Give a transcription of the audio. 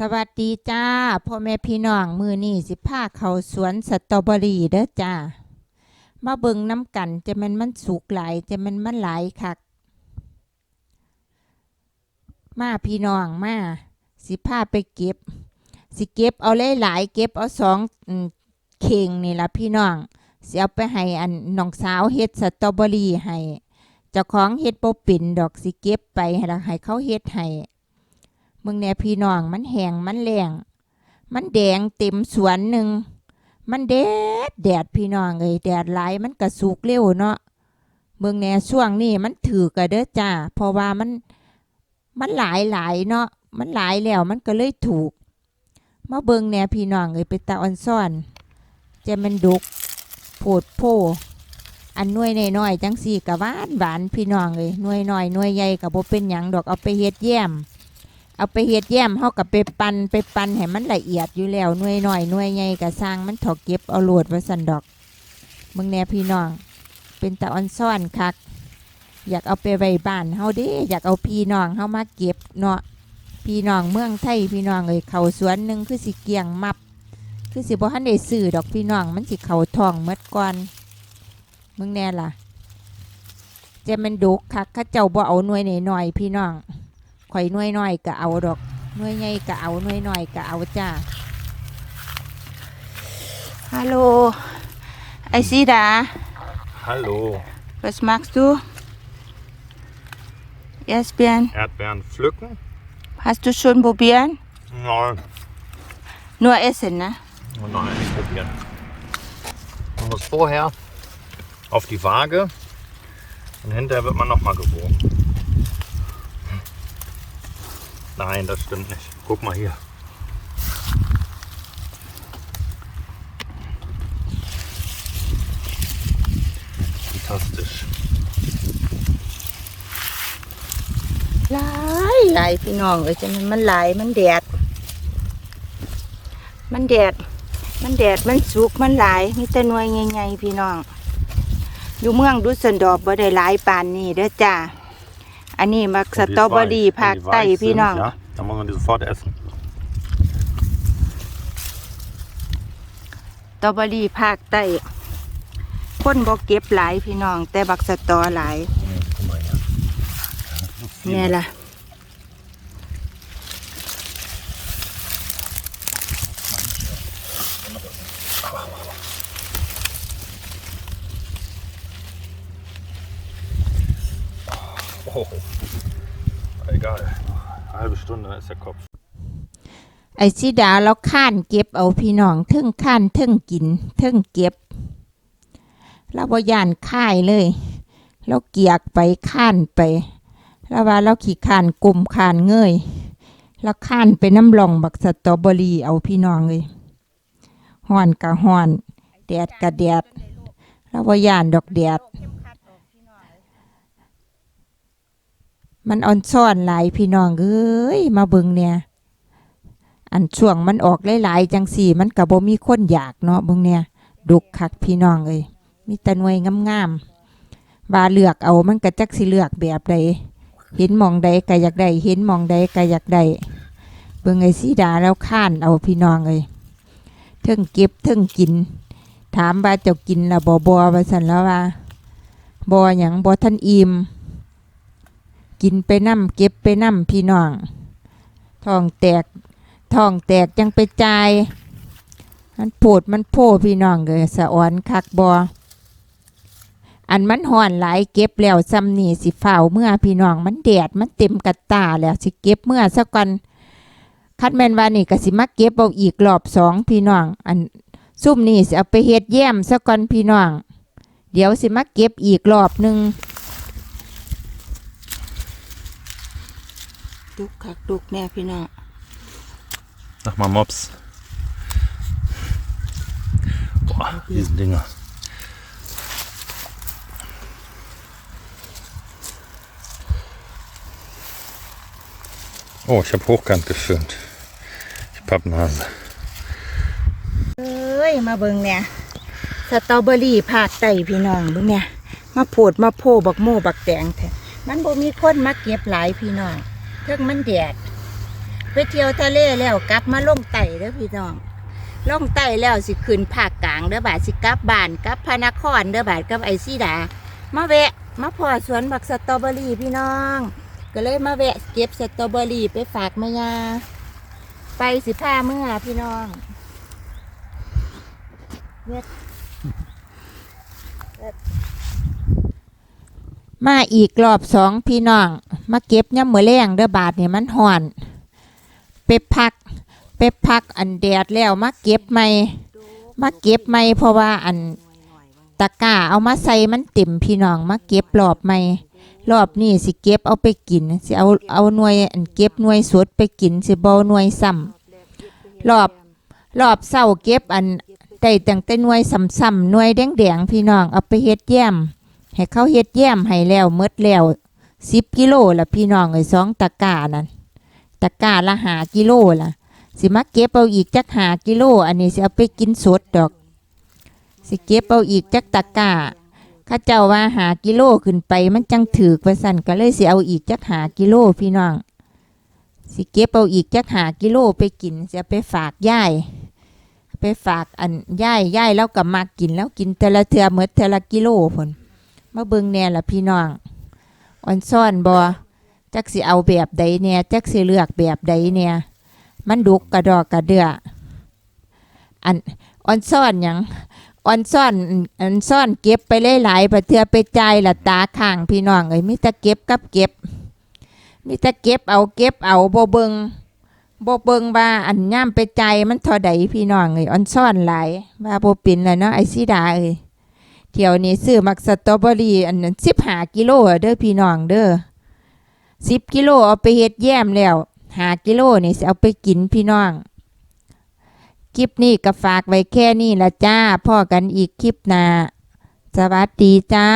สวัสดีจ้าพ่อแม่พี่น้องมือนี่สิพาเขาสวนสตรอเบอรี่เด้อจ้ามาเบิ่งน้ำกันจะมันมันสุกหลายจะมันมันหลายคัก มาพี่น้องมาสิพาไปเก็บ สิเก็บเอาหลายๆเก็บเอาสองเข่งนี่ละพี่น้องสิเอาไปให้อันน้องสาวเฮ็ดสตรอเบอรี่ให้เจ้าของเฮ็ดบ่เป็นดอกสิเก็บไปให้เขาเฮ็ดให้ มึงแน่พี่น้องมันแห้งมันแรงมันแดงเต็มสวนหนึ่งมันแดดแดดพี่น้องเอ้ยแดดหลายมันกระสุกเร็วเนาะเมืองแน่ช่วงนี้มันถือกระเด้อจ้าเพราะว่ามันมันหลายหลายเนาะมันหลายแล้วมันก็เลยถูกมาเบิงแน่พี่น้องเอ้ยไปตาออนซ่อนจะมันดุกโผดโพอันน่วยน้อยๆจังสี่กะหวานหวานพี่น้องเอ้ยน่วยน้อยน่วยใหญ่กับบ่เป็นหยังดอกเอาไปเฮ็ดแย้ม เอาไปเฮ็ดแย้มเฮากับไปปั่นไปปั่นให้มันละเอียดอยู่แล้วหน่วยหน้อยหน่วยใหญ่ก็สร้างมันถอกเก็บเอาโหลดว่าซั่นดอกมึงแน่พี่น้อง เป็นตาอ่อนซ่อนคัก อยากเอาไปไว้บ้านเฮาเด้อยากเอาพี่น้องเฮามาเก็บเนาะพี่น้องเมืองไทยพี่น้องเอ้ยเขาสวนหนึ่งคือสิเกียงมับ คือสิบ่ทันได้ซื้อดอกพี่น้องมันสิเขาทองหมดก่อนมึงแน่ล่ะจะมันดุกคักข้าเจ้าบ่เอาหน่วยหน้อยพี่น้อง ข่อยหน่วยน้อยก็เอาดอกหน่วยใหญ่ก็เอาหน่วยน้อยก็เอาจ้า Hallo, Aisida, Hallo. was machst du? Erdbeeren. Erdbeeren pflücken? Hast du schon probieren? Nein. Nur essen, ne? Oh nein, nicht probieren. Man muss vorher auf die Waage und hinterher wird man nochmal gewogen. Nein, das stimmt nicht. Guck mal hier. Fantastisch. หลายหลายพี่น้องเอ้ยจะมันมันหลายมันแดด มันแดด มันแดดมันสุกมันหลายมีแต่หน่วยใหญ่ๆพี่น้อง อยู่เมืองดุสเซนดอร์ฟบ่ได้หลายปานนี้เด้อจ้า อันนี้มักส Und die ตรอ ist เบอรี่ weich. ภาค Wenn die ใต้ weich พี่ sind, น้อง Ja, dann muss man die sofort essen. สตรอเบอรี่ภาคใต้คนบ่เก็บหลายพี่น้อง แต่บักสตอหลาย Guck mal hier. เนี่ยล่ะ Oh. Egal. Eine halbe Stunde, dann ist der Kopf. ไอ้สิดาเราข้านเก็บเอาพี่น้องทึ่งข้านทึ่งกินทึ่งเก็บเราบ่ย่านค่ายเลยเราเกียกไปข้านไปแล้วว่าเราขี่ข้านกลมข้านเงยเราข้านไปน้ำหลองบักสตรอเบอรี่เอาพี่น้องเลยห้อนกะห้อนแดดกะแดดเราบ่ย่านดอกแดด มันอ่อนซ่อนหลายพี่น้องเอ้ยมาเบิ่งเนี่ย อันช่วงมันออกหลายๆจังสี่ มันก็บ่มีคนอยากเนาะเบิ่งเนี่ยดุกคักพี่น้องเอ้ยมีแต่หน่วยงามๆว่าเลือกเอามันก็จักสิเลือกแบบใดเห็นมองใดก็อยากได้เห็นมองใดก็อยากได้เบิ่งไอ้สีดาแล้วข้านเอาพี่น้องเอ้ยเทิงเก็บเทิงกิน ถามว่าเจ้ากินละบ่บ่ว่าซั่นแล้วว่าบ่หยังบ่ทันอิ่ม กินไปนํเก็บไปนํพี่น้องท้องแตกท้องแตกจังไปจ่ายมันโปดมันโพพี่น้องเลยสะอ่อนคักบออันมันห่อนหลายเก็บแล้วซ้ำนี่สิเฝ้าเมื่อพี่น้องมันแดดมันเต็มกระตาแล้วสิเก็บเมื่อสักวันคัดแมนวานี่ก็สิมาเก็บเอาอีกรอบสองพี่น้อง อันซุ่มนี่สิเอาไปเฮ็ดแย้มสักวันพี่น้อง เดี๋ยวสิมาเก็บอีกรอบหนึ่ง ดุกคักดุกแน่พี่น้อง Sag mal Mops. Boah, diese Dinger. Oh, ich habe hochkant gefilmt. Die Pappnase. เอ้ย มาเบิ่งเนี่ยสตรอเบอรี่ภาคใต้พี่น้องเบิ่งเนี่ย มาโพดมาโพบักโม่บักแตงแท้มันบ่มีคนมาเก็บหลายพี่น้อง เทิงมันแดดไปเที่ยวทะเลแล้วกลับมาล่องไต่เด้อพี่น้องล่องไต่แล้วสิขึ้นภาคกลางเด้อบาดสิกลับบ้านกลับพระนครเด้อบาดกับไอซีดามาแวะมาพอสวนบักสตรอเบอรี่พี่น้อง ก็เลยมาแวะเก็บสตรอเบอรี่ไปฝากแม่ยาไปสิพาเมื่อพี่น้องเว็ดเว็ด มาอีกรอบสองพี่น้อง มาเก็บย่ำมือแรงเด้อบาทเนี่ยมันห่อนไปพักไปพักอันแดดแล้วมาเก็บใหม่มาเก็บใหม่เพราะว่าอันตะก้าเอามาใส่มันเต็มพี่น้องมาเก็บรอบใหม่รอบนี้สิเก็บเอาไปกินสิเอาเอาหน่วยอันเก็บหน่วยสดไปกินสิบ่หน่วยซ้ำรอบรอบเศร้าเก็บอันได้ตั้งแต่หน่วยซ้ำๆหน่วยแดงๆพี่น้องเอาไปเฮ็ดแย้ม ให้เขาเฮ็ดแย้มให้แล้วหมดแล้ว10กิโลละพี่น้องไอ้สองตะกร้านั่นตะกร้าละหากิโลละสิมาเก็บเอาอีกจักหากิโล อันนี้สิเอาไปกินสดดอก สิเก็บเอาอีกจักตะกร้าข้าเจ้าว่าหากิโลขึ้นไปมันจังถือกว่าสั่นก็เลยสิเอาอีกจักหากิโลพี่น้อง สิเก็บเอาอีกจักหากิโลไปกินสิไปฝากยายไปฝากอันยายยายแล้วก็มากินแล้วกินแต่ละเทือเมดแต่ละกิโลพน มาเบิ่งแน่ละพี่น้องอ่อนซ่อนบอจักสิเอาแบบใดเนี่ยจักสิเลือกแบบใดเนี่ยมันดุกกระดอกกระเดืออันอ่อนซ่อนหยังอ่อนซ่อนอันซ่อนเก็บไปหลายๆประเทือไปจ่ายละตาข้างพี่น้องเอ้ยมีแต่เก็บกับเก็บมีแต่เก็บเอาเก็บเอาบ่เบิงบ่เบิงว่าอันย่ามไปใจมันเท่าใดพี่น้องเอ้ยอ่อนซ่อนหลายว่าบ่เป็นแล้วเนาะไอซิดาเอ้ย เที่ยวนี้ซื้อมักสตรอเบอรี่อันนั้นสิบหากิโลเด้อพี่น้องเด้อสิบกิโลเอาไปเฮ็ดแยมแล้วหากิโลนี่สิเอาไปกินพี่น้อง คลิปนี้ก็ฝากไว้แค่นี้ละจ้าพ่อกันอีกคลิปหน้าสวัสดีจ้า